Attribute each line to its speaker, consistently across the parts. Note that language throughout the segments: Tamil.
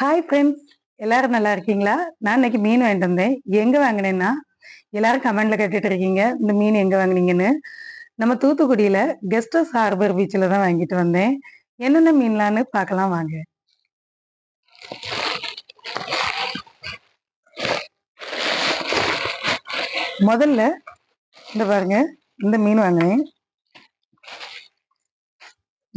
Speaker 1: ஹாய் ஃப்ரெண்ட்ஸ் எல்லாரும் நல்லா இருக்கீங்களா? நான் இன்னைக்கு மீன் வாங்கிட்டு வந்தேன். எங்க வாங்கினேன்னா எல்லாரும் கமெண்ட்ல கேட்டுட்டு இருக்கீங்க. இந்த மீன் எங்க வாங்குனீங்கன்னு. நம்ம தூத்துக்குடியில கெஸ்ட் ஹவுஸ் ஹார்பர் பீச்சில் தான் வாங்கிட்டு வந்தேன். என்னென்ன மீன்லான்னு பார்க்கலாம் வாங்க. முதல்ல இந்த பாருங்க இந்த மீன் வாங்கினேன்.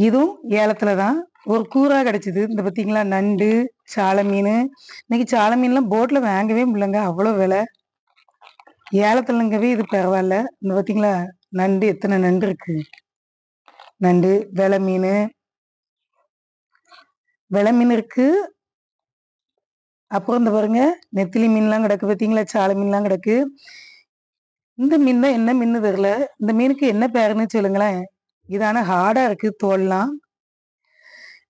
Speaker 1: இதுவும் ஏலத்துல தான். ஒரு கூறா கிடைச்சிது. இந்த பார்த்தீங்களா நண்டு சாலை மீன். இன்னைக்கு சாலை மீன்லாம் போட்டில் வாங்கவே முடியலங்க. அவ்வளோ விலை. ஏலத்துலங்கவே இது பரவாயில்ல. இந்த பார்த்தீங்களா நண்டு எத்தனை நண்டு இருக்கு? நண்டு வெலை மீன். வெலை மீன் இருக்கு. அப்புறம் இந்த பாருங்க. நெத்திலி மீன்லாம் கிடக்கு பார்த்தீங்களா சாலை மீன்லாம் கிடக்கு. இந்த மீன் தான் என்ன மீன் தெரில இந்த மீனுக்கு என்ன பேருன்னு சொல்லுங்களேன். இதான ஹார்டாக இருக்குது தோல்லாம்.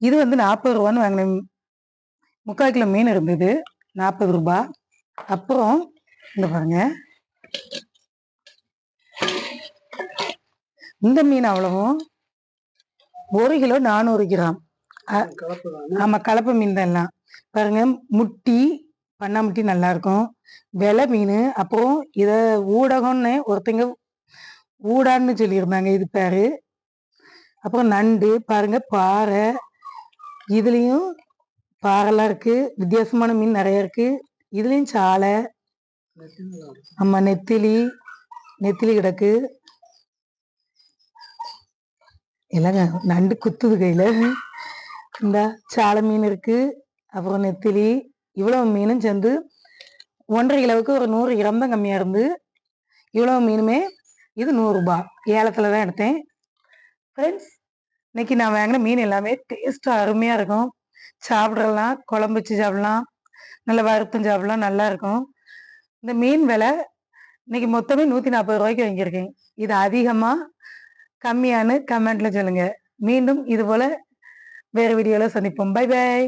Speaker 1: இது வந்து நாற்பது ரூபான்னு வாங்கினேன். முக்கால் கிலோ மீன் இருந்தது. நாற்பது ரூபாய் அப்புறம் இந்த பாருங்க. இந்த மீன் அவ்வளவும். ஒரு கிலோ நானூறு கிராம். ஆமா கலப்பு மீன் தான் எல்லாம். பாருங்க முட்டி பண்ணாமுட்டி நல்லா இருக்கும். வெலை மீன் அப்புறம் இத ஊடகம்னு ஒருத்தங்க ஊடான்னு சொல்லியிருந்தாங்க இது பேரு. அப்புறம் நண்டு பாருங்க பாறை. இதுலேயும் பாறைலாம் இருக்குது வித்தியாசமான மீன் நிறைய இருக்குது இதுலேயும் சாலை ஆமாம் நெத்திலி நெத்திலி கிடக்கு. இல்லைங்க நண்டு குத்துது கையில். இந்த சாலை மீன் இருக்குது அப்புறம் நெத்திலி. இவ்வளவு மீனும் சேர்ந்து ஒன்றரை கிலோவுக்கு ஒரு நூறு கிராம் தான் கம்மியாக இருந்து இவ்வளவு மீனுமே இது நூறுரூபா ஏலத்தில் தான் எடுத்தேன். ஃப்ரெண்ட்ஸ் இன்னைக்கு நான் வாங்கின மீன் எல்லாமே டேஸ்ட் அருமையா இருக்கும். சாப்பிடலாம் குழம்பு வச்சு சாப்பிடலாம். நல்லா வறுத்தும் சாப்பிடலாம் நல்லா இருக்கும். இந்த மீன் விலை இன்னைக்கு மொத்தமே நூத்தி நாற்பது ரூபாய்க்கு வாங்கியிருக்கேன். இது அதிகமா கம்மியான்னு கமெண்ட்ல சொல்லுங்க. மீண்டும் இது போல வேறு வீடியோல சந்திப்போம். Bye bye